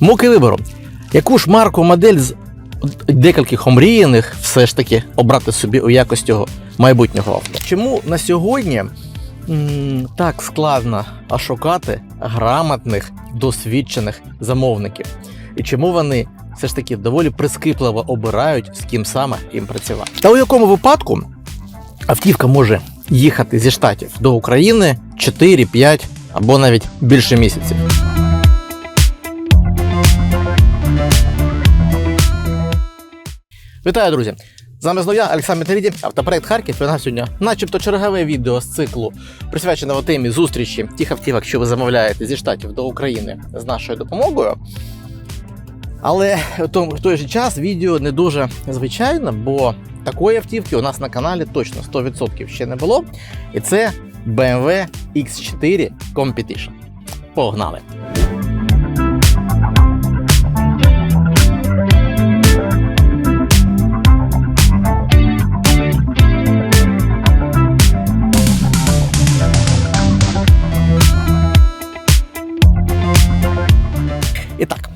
Муки вибору. Яку ж марку модель з декількох омріяних все ж таки обрати собі у якості майбутнього? Чому на сьогодні м, так складно ошукати грамотних, досвідчених замовників? І чому вони все ж таки доволі прискіпливо обирають, з ким саме їм працювати? Та у якому випадку автівка може їхати зі штатів до України 4, 5 або навіть більше місяців? Вітаю, друзі! З вами знову я, Олександр Металіді, автопроект Харків. І у нас сьогодні, начебто, чергове відео з циклу, присвяченого темі зустрічі тих автівок, що ви замовляєте зі штатів до України з нашою допомогою. Але в той же час відео не дуже звичайне, бо такої автівки у нас на каналі точно 100% ще не було. І це BMW X4 Competition. Погнали! І так,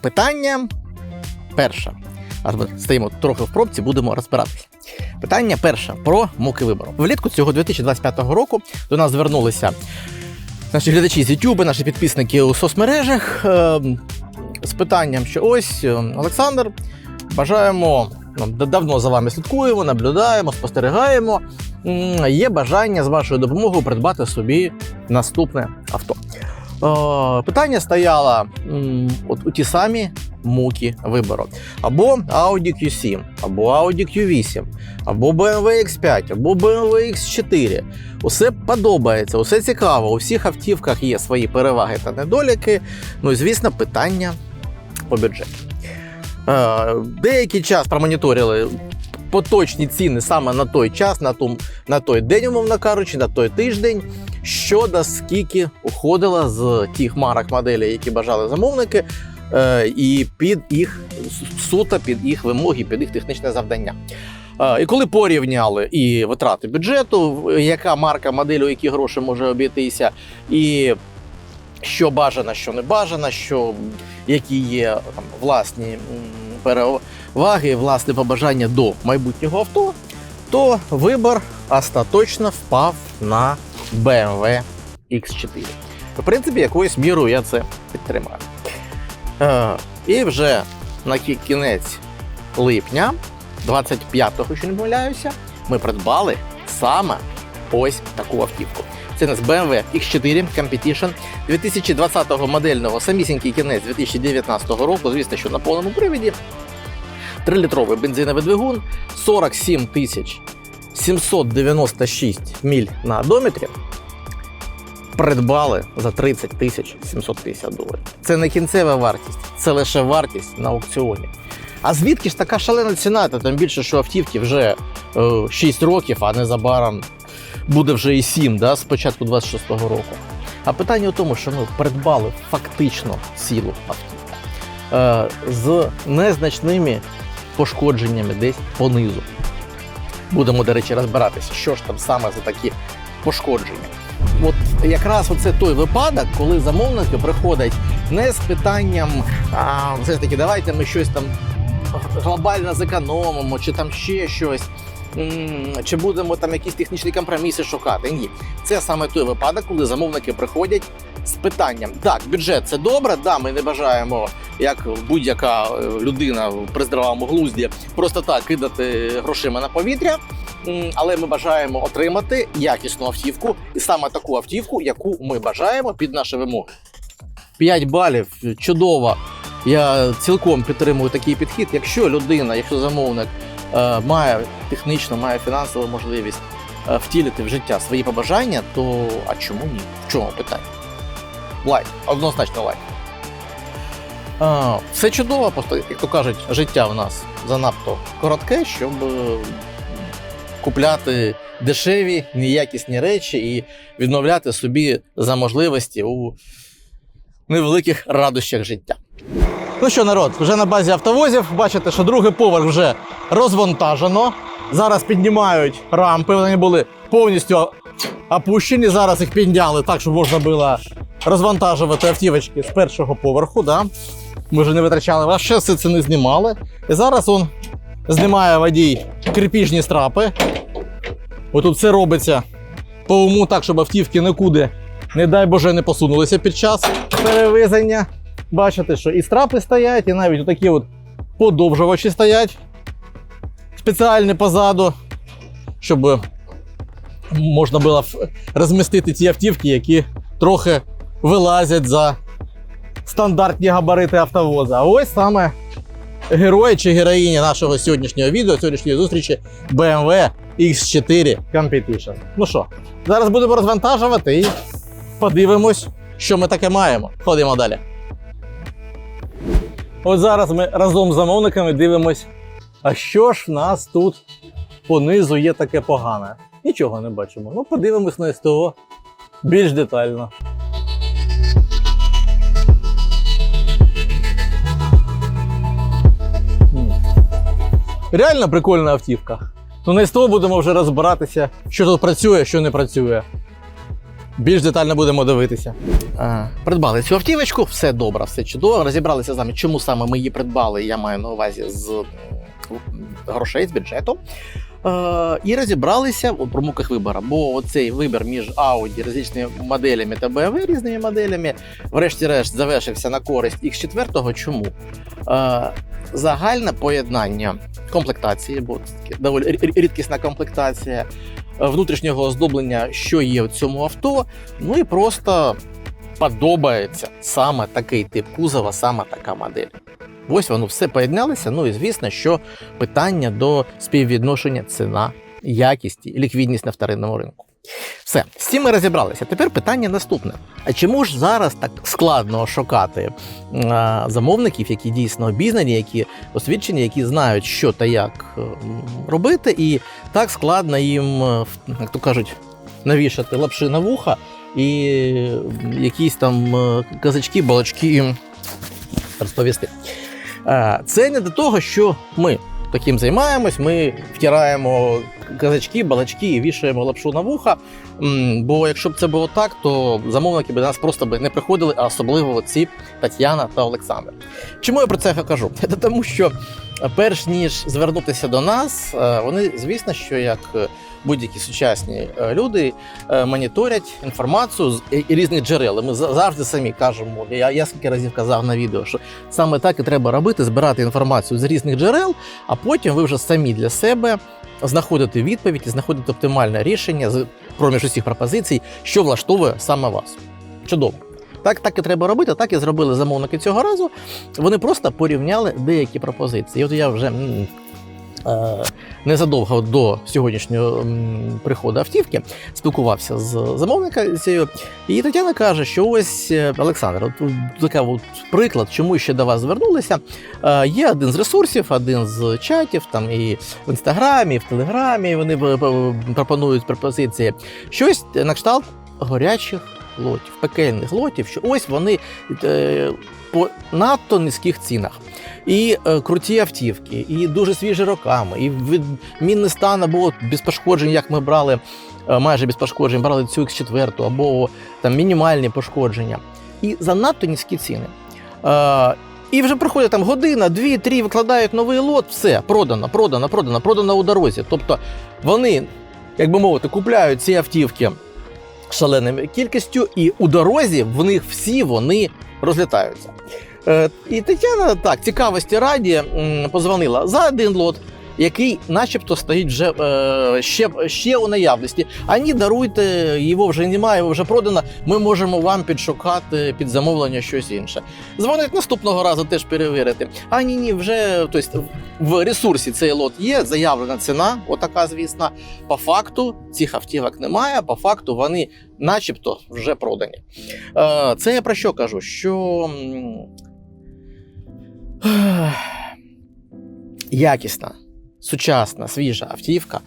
питання перше. Аж ми стоїмо трохи в пробці, будемо розбиратися. Питання перше про муки вибору. Влітку цього 2025 року до нас звернулися наші глядачі з YouTube, наші підписники у соцмережах е, з питанням, що ось е, Олександр, бажаємо. ну, да- давно за вами слідкуємо, наблюдаємо, спостерігаємо. Є бажання з вашою допомогою придбати собі наступне авто. Е, питання стояло от у ті самі муки вибору. Або Audi Q7, або Audi Q8, або BMW X5, або BMW X4. Усе подобається, усе цікаво. У всіх автівках є свої переваги та недоліки. Ну і звісно, питання по бюджету. Е, Деякий час промоніторили поточні ціни саме на той час, на, ту, на той день, умовно кажучи, на той тиждень щодо скільки уходило з тих марок моделей, які бажали замовники, е, і під їх суто під їх вимоги, під їх технічне завдання. Е, І коли порівняли і витрати бюджету, яка марка моделі, у які гроші може обійтися, і що бажано, що не бажано, що які є там, власні переваги, власне побажання до майбутнього авто, то вибір остаточно впав на BMW X4. В принципі, якоюсь мірою я це підтримаю. Е, і вже на кінець липня, 25-го, якщо не помиляюся, ми придбали саме ось таку автівку. Це у нас BMW X4 Competition 2020 модельного, самісінький кінець 2019 року. Звісно, що на повному привіді. 3-літровий бензиновий двигун, 47 тисяч 796 міль на одометрі придбали за 30 тисяч 750 доларів. Це не кінцева вартість, це лише вартість на аукціоні. А звідки ж така шалена ціна? Та тим більше, що автівки вже е, 6 років, а незабаром буде вже і 7, да, з початку 26-го року. А питання у тому, що ми придбали фактично цілу автівку е, з незначними пошкодженнями десь понизу. Будемо, до речі, розбиратися, що ж там саме за такі пошкодження. От якраз оце той випадок, коли замовники приходять не з питанням, а, все ж таки, давайте ми щось там глобально зекономимо, чи там ще щось. Чи будемо там якісь технічні компроміси шукати? Ні, це саме той випадок, коли замовники приходять з питанням: так, бюджет це добре, да, ми не бажаємо, як будь-яка е, людина при здравому глузді, просто так кидати грошима на повітря. Але ми бажаємо отримати якісну автівку, і саме таку автівку, яку ми бажаємо під наші вимоги. 5 балів чудово. Я цілком підтримую такий підхід. Якщо людина, якщо замовник е, має технічно, має фінансову можливість е, втілити в життя свої побажання, то а чому ні? В чому питання? Лайк, однозначно лайк. Все чудово, просто, як то кажуть, життя в нас занадто коротке, щоб е, купляти дешеві, неякісні речі і відмовляти собі за можливості у невеликих радощах життя. Ну що, народ, вже на базі автовозів. Бачите, що другий поверх вже розвантажено. Зараз піднімають рампи. Вони були повністю опущені. Зараз їх підняли так, щоб можна було розвантажувати автівочки з першого поверху. Да? Ми вже не витрачали вас, ще все це не знімали. І зараз он знімає водій кріпіжні страпи. Отут все робиться по уму так, щоб автівки нікуди, не дай Боже, не посунулися під час перевезення. Бачите, що і страпи стоять, і навіть такі от подовжувачі стоять спеціальні позаду, щоб можна було розмістити ті автівки, які трохи вилазять за стандартні габарити автовоза. А ось саме герой чи героїня нашого сьогоднішнього відео, сьогоднішньої зустрічі BMW X4 Competition. Ну що, зараз будемо розвантажувати і подивимось, що ми таке маємо. Ходимо далі. От зараз ми разом з замовниками дивимось, а що ж в нас тут понизу є таке погане. Нічого не бачимо. Ну, подивимось на СТО більш детально. Реально прикольна автівка. Ну, на СТО будемо вже розбиратися, що тут працює, що не працює. Більш детально будемо дивитися. А, придбали цю автівочку, все добре, все чудово. Розібралися з вами, чому саме ми її придбали. Я маю на увазі з грошей, з бюджету. Е, і розібралися у промуках вибору. Бо оцей вибір між Audi різними моделями та BMW різними моделями, врешті-решт, завершився на користь X4. Чому? Е, загальне поєднання комплектації, бо це доволі рі- рі- рідкісна комплектація, е, внутрішнього оздоблення, що є в цьому авто. Ну і просто подобається саме такий тип кузова, саме така модель. Ось воно все поєдналося. Ну і звісно, що питання до співвідношення ціна, якість і ліквідність на вторинному ринку. Все, з цим ми розібралися. Тепер питання наступне: а чому ж зараз так складно шукати а, замовників, які дійсно обізнані, які освічені, які знають, що та як робити, і так складно їм, е, як то кажуть, навішати лапши на вуха і якісь там е, казачки, балачки їм розповісти. Е, Це не до того, що ми таким займаємось, ми втираємо казачки, балачки і вішаємо лапшу на вуха. Бо якщо б це було так, то замовники б до нас просто би не приходили, а особливо ці Тетяна та Олександр. Чому я про це кажу? Це тому, що перш ніж звернутися до нас, е, вони, звісно, що як будь-які сучасні е, люди е, моніторять інформацію з різних джерел. Ми за- завжди самі кажемо. Я, я скільки разів казав на відео, що саме так і треба робити: збирати інформацію з різних джерел, а потім ви вже самі для себе знаходите відповідь і знаходите оптимальне рішення з проміж усіх пропозицій, що влаштовує саме вас. Чудово. Так, так і треба робити, так і зробили замовники цього разу. Вони просто порівняли деякі пропозиції. І от я вже незадовго до сьогоднішнього приходу автівки спілкувався з замовницею, і Тетяна каже, що ось е, Олександр, от така от приклад, чому ще до вас звернулися. Е, Є один з ресурсів, один з чатів, там і в інстаграмі, і в телеграмі вони е, е, пропонують пропозиції. Щось на кшталт горячих лотів, пекельних лотів, що ось вони е, по надто низьких цінах. І е, круті автівки, і дуже свіжі роками, і відмінний стан або без пошкоджень, як ми брали е, майже без пошкоджень, брали цю X4 або там мінімальні пошкодження. І занадто низькі ціни. Е, і вже проходить там година, дві, три, викладають новий лот, все, продано, продано, продано, продано у дорозі. Тобто вони, як би мовити, купляють ці автівки шаленою кількістю, і у дорозі в них всі вони розлітаються. Е, І Тетяна так, цікавості раді позвонила за один лот, який начебто стоїть вже е, ще, ще у наявності. А ні, даруйте, його вже немає, його вже продано. Ми можемо вам підшукати під замовлення щось інше. Дзвонить наступного разу теж перевірити. А ні, ні, вже тобто, в ресурсі цей лот є, заявлена ціна, отака, звісно. По факту цих автівок немає, по факту вони начебто вже продані. Е, Це я про що кажу? Що якісна, сучасна, свіжа автівка, е,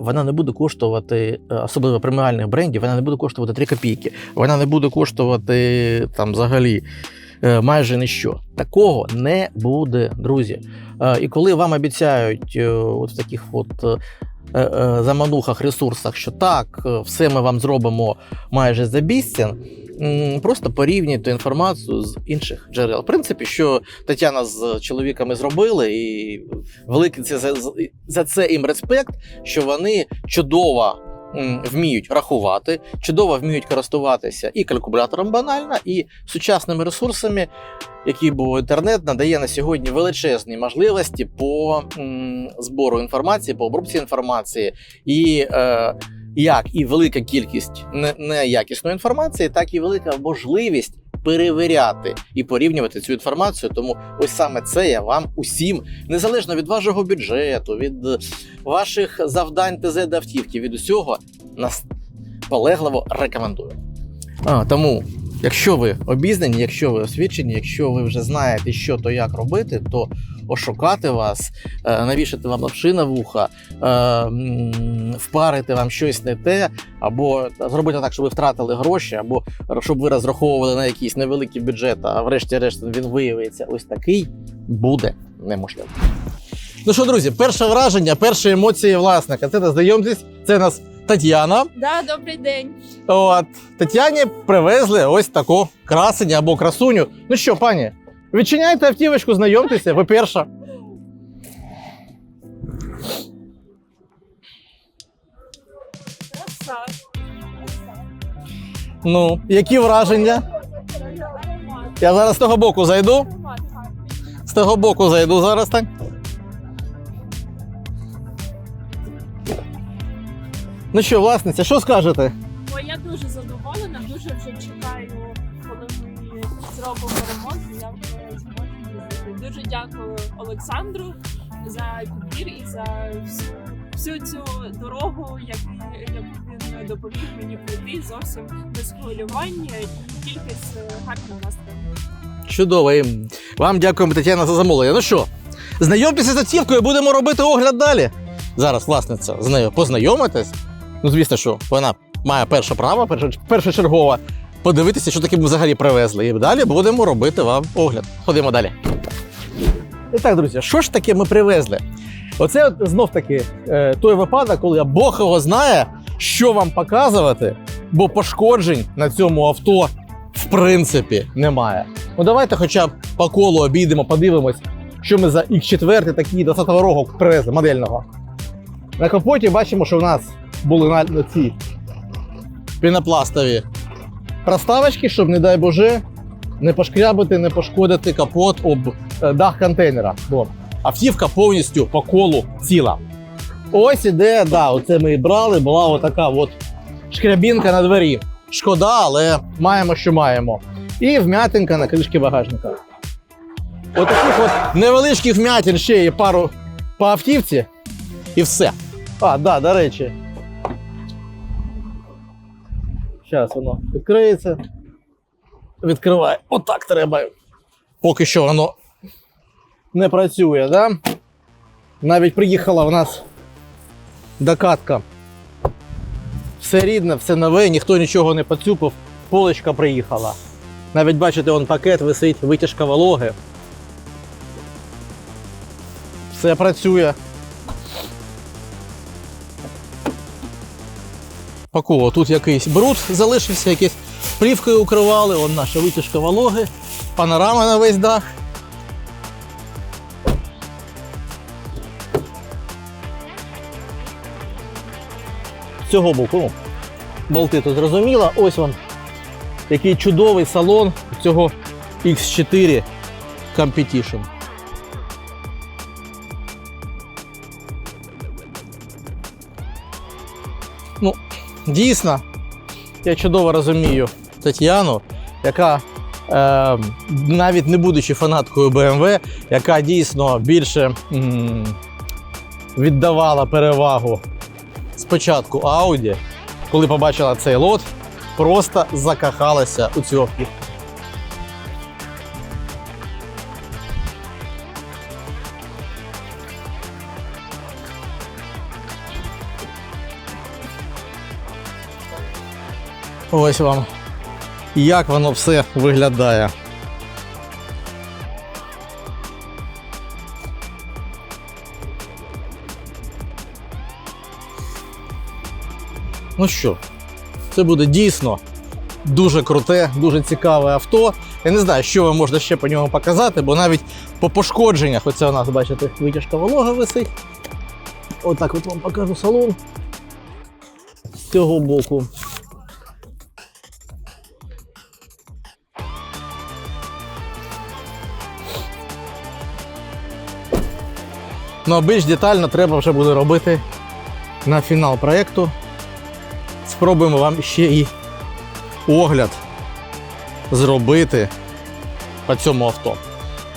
вона не буде коштувати, е, особливо преміальних брендів, вона не буде коштувати 3 копійки, вона не буде коштувати там взагалі. е, Майже ніщо. Такого не буде, друзі. І коли вам обіцяють от в таких от заманухах, ресурсах, що так, все ми вам зробимо майже за м, просто порівнюйте інформацію з інших джерел. В принципі, що Тетяна з чоловіками зробили, і великий це за, за це їм респект, що вони чудово. Вміють рахувати, чудово вміють користуватися і калькулятором банально, і сучасними ресурсами, які був інтернет, надає на сьогодні величезні можливості по м, збору інформації, по обробці інформації, і е, як і велика кількість не- неякісної інформації, так і велика можливість перевіряти і порівнювати цю інформацію. Тому ось саме це я вам усім, незалежно від вашого бюджету, від ваших завдань ТЗ до від усього наполегливо рекомендую. А, тому, якщо ви обізнані, якщо ви освічені, якщо ви вже знаєте, що то як робити, то ошукати вас, е, навішати вам лапши на вуха, е, впарити вам щось не те, або зробити так, щоб ви втратили гроші, або щоб ви розраховували на якийсь невеликий бюджет, а врешті-решт він виявиться ось такий, буде неможливо. Ну що, друзі, перше враження, перші емоції власника. Це знайомтесь, це нас Тетяна. Да, добрий день. От Тетяні привезли ось таку красення або красуню. Ну що, пані, відчиняйте автівочку, знайомтеся, ви перша. Краса. Ну, які враження? Я зараз з того боку зайду. З того боку зайду зараз так. Ну що, власниця, що скажете? Бо я дуже задоволена, дуже вже чекаю, коли ми зробимо ремонт. і Я вже зможу їздити. Дуже дякую Олександру за підбір і за всю, всю цю дорогу, як, яку він допоміг мені пройти зовсім без хвилювання і тільки з гарним настроєм. Чудово. І Вам дякуємо, Тетяна, за замовлення. Ну що, знайомтеся з автівкою, будемо робити огляд далі. Зараз власниця з нею познайомитись. Ну, звісно, що вона має перше право, першочергове, подивитися, що таке ми взагалі привезли. І далі будемо робити вам огляд. Ходимо далі. І так, друзі, що ж таке ми привезли? Оце от знов таки е, той випадок, коли я Бог його знає, що вам показувати, бо пошкоджень на цьому авто в принципі немає. Ну давайте хоча б по колу обійдемо, подивимось, що ми за X4 такий 20-го року привезли модельного. На капоті бачимо, що в нас були на, на ці пінопластові проставочки, щоб, не дай Боже, не пошкрябити, не пошкодити капот об е, дах контейнера. Бо автівка повністю по колу ціла. Ось іде, да, оце ми і брали, була отака от шкрябінка на двері. Шкода, але маємо, що маємо. І вмятинка на кришки багажника. Отаких от невеличких вмятин ще є пару по автівці. І все. А, да, до речі. Зараз воно відкриється. Відкриває. Отак треба. Поки що воно не працює, да? Навіть приїхала в нас докатка. Все рідне, все нове, ніхто нічого не поцюпав, полочка приїхала. Навіть бачите, он пакет висить, витяжка вологи. Все працює. Паково, тут якийсь бруд залишився, якісь плівкою укривали, он наша витяжка вологи, панорама на весь дах. З цього боку, ну, болти тут зрозуміло. Ось вам який чудовий салон цього X4 Competition. Дійсно, я чудово розумію Тетяну, яка е, навіть не будучи фанаткою BMW, яка дійсно більше м, віддавала перевагу спочатку Audi, коли побачила цей лот, просто закахалася у цю автівку. Ось вам, як воно все виглядає. Ну що, це буде дійсно Дуже круте, дуже цікаве авто. Я не знаю, що вам можна ще по ньому показати, бо навіть по пошкодженнях, оце у нас, бачите, витяжка волога висить. Отак от вам покажу салон. З цього боку. Ну, а більш детально треба вже буде робити на фінал проєкту. Спробуємо вам ще і огляд зробити по цьому авто.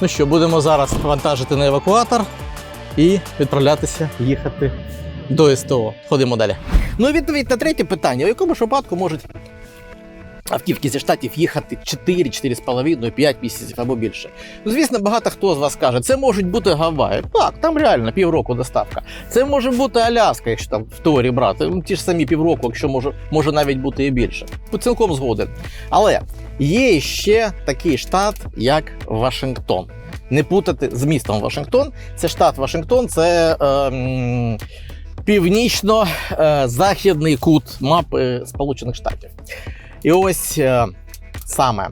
Ну що, будемо зараз вантажити на евакуатор і відправлятися їхати до СТО. Ходимо далі. Ну, відповідь на третє питання: у якому ж випадку можуть автівки зі штатів їхати 4, 4,5, 5 місяців або більше. Ну, звісно, багато хто з вас каже, це можуть бути Гаваї. Так, там реально півроку доставка. Це може бути Аляска, якщо там в теорії брати. Ну, Ті ж самі півроку, якщо може, може навіть бути і більше. Ну, Цілком згоден. Але є ще такий штат, як Вашингтон. Не путати з містом Вашингтон. Це штат Вашингтон, це. Е, Північно-західний кут мапи Сполучених Штатів. І ось е, саме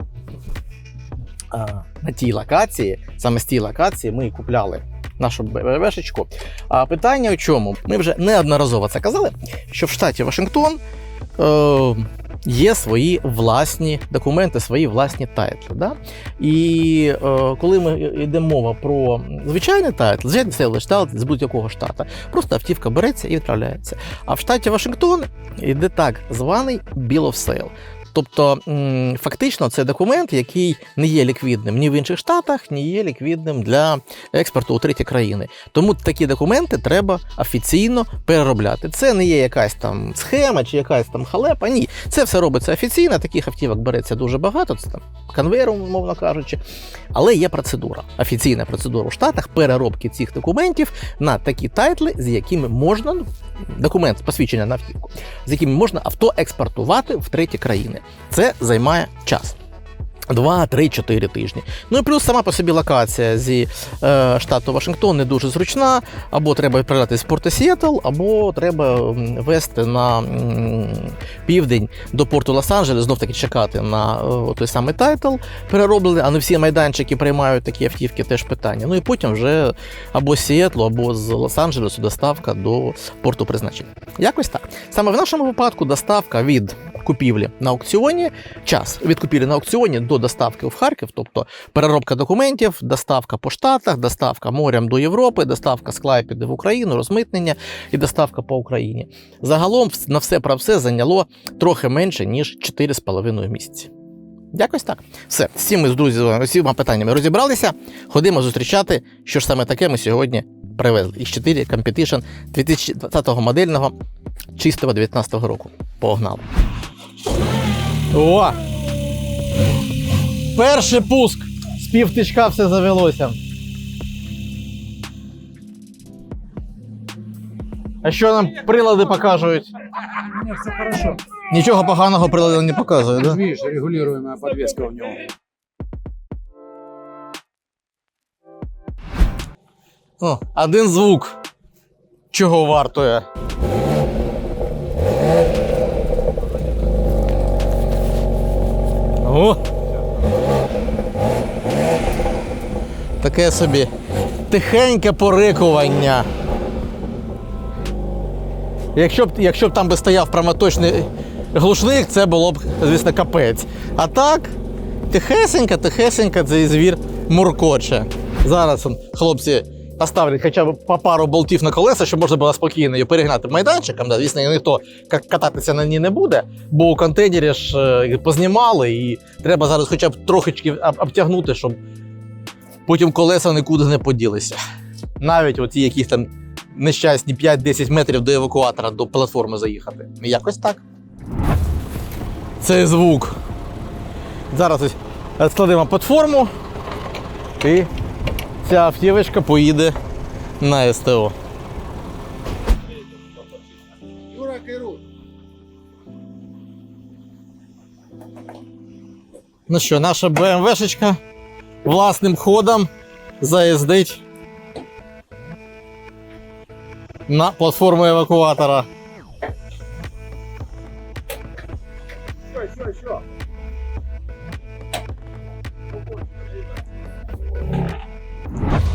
е, на тій локації, саме з тій локації ми і купляли нашу ББшечку. А питання у чому? Ми вже неодноразово це казали, що в штаті Вашингтон е, є свої власні документи, свої власні тайтли. Да? І е, коли ми йдемо мова про звичайний тайтл, звичайний селищ тайтл з будь-якого штату, просто автівка береться і відправляється. А в штаті Вашингтон йде так званий Bill of Sale. Тобто, фактично, це документ, який не є ліквідним ні в інших штатах, ні є ліквідним для експорту у треті країни. Тому такі документи треба офіційно переробляти. Це не є якась там схема чи якась там халепа. Ні, це все робиться офіційно. Таких автівок береться дуже багато. Це там конвейером, умовно кажучи. Але є процедура, офіційна процедура у штатах переробки цих документів на такі тайтли, з якими можна ну, документ посвідчення на автівку, з якими можна авто експортувати в треті країни. Це займає час. 2, 3, 4 тижні. Ну і плюс сама по собі локація зі е, штату Вашингтон не дуже зручна. Або треба відправляти з порту Сіетл, або треба вести на м, південь до порту Лос-Анджелес, знов таки чекати на е, той самий тайтл перероблений, а не всі майданчики приймають такі автівки, теж питання. Ну і потім вже або з Сіетлу, або з Лос-Анджелесу доставка до порту призначення. Якось так. Саме в нашому випадку доставка від купівлі на аукціоні, час від купівлі на аукціоні до доставки в Харків, тобто переробка документів, доставка по штатах, доставка морем до Європи, доставка з Клайпеди в Україну, розмитнення і доставка по Україні. Загалом на все про все зайняло трохи менше ніж 4,5 місяці. Якось так. Все, з ми з друзями усіма питаннями розібралися. Ходимо зустрічати, що ж саме таке ми сьогодні привезли. X4 Competition 2020 модельного чистого 19 року. Погнали. О! Перший пуск! З півтичка все завелося. А що нам прилади покажуть? Не, все хорошо. Нічого поганого прилади не показує, да? Видишь, регулируемая подвеска у него. О, один звук. Чого вартує? О! Таке собі тихеньке порикування. Якщо б, якщо б там би стояв прямоточний глушник, це було б, звісно, капець. А так, тихесенько, тихесенько цей звір муркоче. Зараз хлопці поставлять хоча б по пару болтів на колеса, щоб можна було спокійно її перегнати майданчиком. Да, звісно, ніхто ка- кататися на ній не буде, бо у контейнері ж е, познімали, і треба зараз хоча б трохи обтягнути, щоб потім колеса нікуди не поділися. Навіть оті якісь там нещасні 5-10 метрів до евакуатора, до платформи заїхати. Якось так. Цей звук. Зараз ось складемо платформу і ця автівочка поїде на СТО. Юра. Ну що, наша БМВшечка власним ходом заїздить на платформу евакуатора.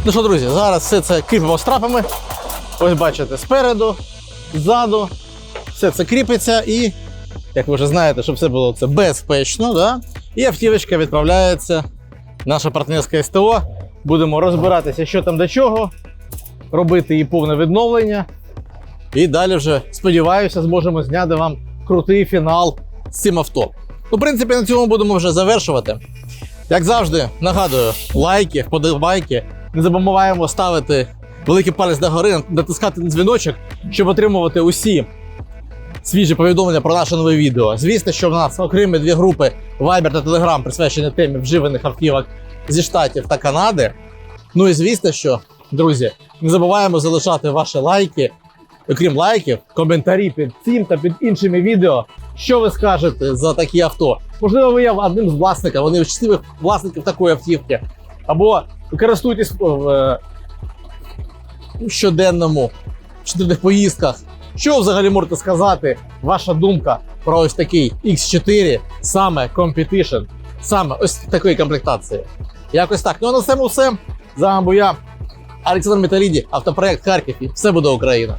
Ну що, друзі, зараз все це кріпимо страпами. Ось бачите, спереду, ззаду, все це кріпиться і, як ви вже знаєте, щоб все було це безпечно, да? і автівочка відправляється в наше партнерське СТО. Будемо розбиратися, що там до чого, робити її повне відновлення. І далі вже, сподіваюся, зможемо зняти вам крутий фінал з цим авто. Ну, в принципі, на цьому будемо вже завершувати. Як завжди, нагадую, лайки, вподобайки. Не забуваємо ставити великий палець догори, натискати на дзвіночок, щоб отримувати усі свіжі повідомлення про наше нове відео. Звісно, що в нас окремі дві групи Viber та Telegram присвячені темі вживаних автівок зі Штатів та Канади. Ну і звісно, що, друзі, не забуваємо залишати ваші лайки, окрім лайків, коментарі під цим та під іншими відео. Що ви скажете за такі авто? Можливо, ви є одним з власників, вони щасливих власників такої автівки. Або ви користуєтесь в е, щоденному, щоденних поїздках. Що взагалі можете сказати? Ваша думка про ось такий X4, саме Competition, саме ось такої комплектації. Якось так. Ну а на цьому все. З вами був я, Олександр Металіді, автопроект Харків і все буде Україна.